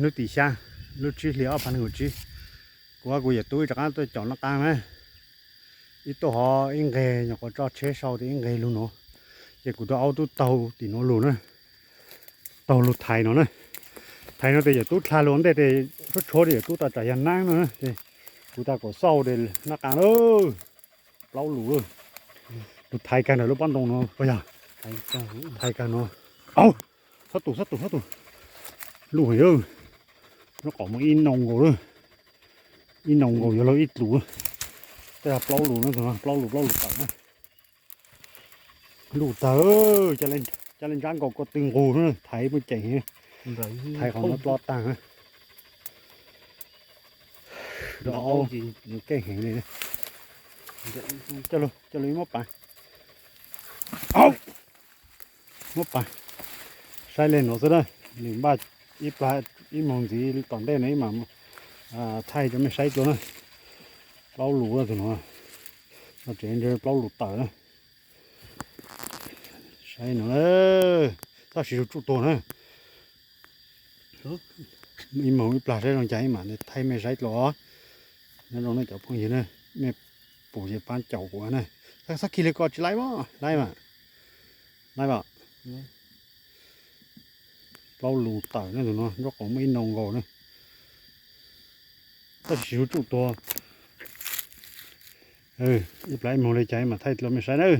นุตีชานุช้เหลียวพันหูช้กูว่ากูอยากตู้จักนั้นตัวจอดนักการไหมอีตัวหออองเงยอย่างก็จอดเชื้อเสาที่อิงเงยลุงเนาะเจ้ากูจะเอาตู้เตาตีนอลุเนาะเตาลุไทยเนาะนะไทยเนาะแต่อยวตู้ทาลุนแต่แต่ชุดโชด๋ยวตู้ตาใจยันนั่งเนาะเกูตาก็เศร้าเดินนักการเออเล่าหลูลุไทยกันเนาะลุปั้นตรงเนาะไปยังไทยกันเนาะเอาสัตุสัตุสัตุลูกเหื่อแล้วก็มึงอินนองกูอินนองกูอย่าเราอินหลูแต่เปล่าหลูนะถูกไหมเปล่าหลูเปล่าหลูต่างนะหลูเต๋อจะเล่นจะเล่นจ้างกูก็ตึงกูนะไทยไม่เจ๋งไทยของมันปลอดต่างนะเราเอาแก้แหงเลยนะจะลุจะลุยมั่วไปเอามั่วไปใช้เล่นหรอซะได้หนึ่งบาทอีปลา ít mong gì toàn đây này mà à, thay cho mấy sấy chỗ nó bao lũ thì nó nó chuyển cho bao lũ tờ đó sấy nữa ta chỉ chút tổ nữa ít mong ít plà sấy nó cháy mà để thay mấy sấy lỗ nó nó nó phong gì nữa mấy bổ gì bán chậu của này sắc sắc kia có chỉ lấy mà lấy mà lấy mà เราหลูต่างนั่นเนาะยกของไม่นองก่อนนะถ้าชิวจุกตัวเอออีปลายมองเลยใจมาไทยเราไม่ใช่เนอะ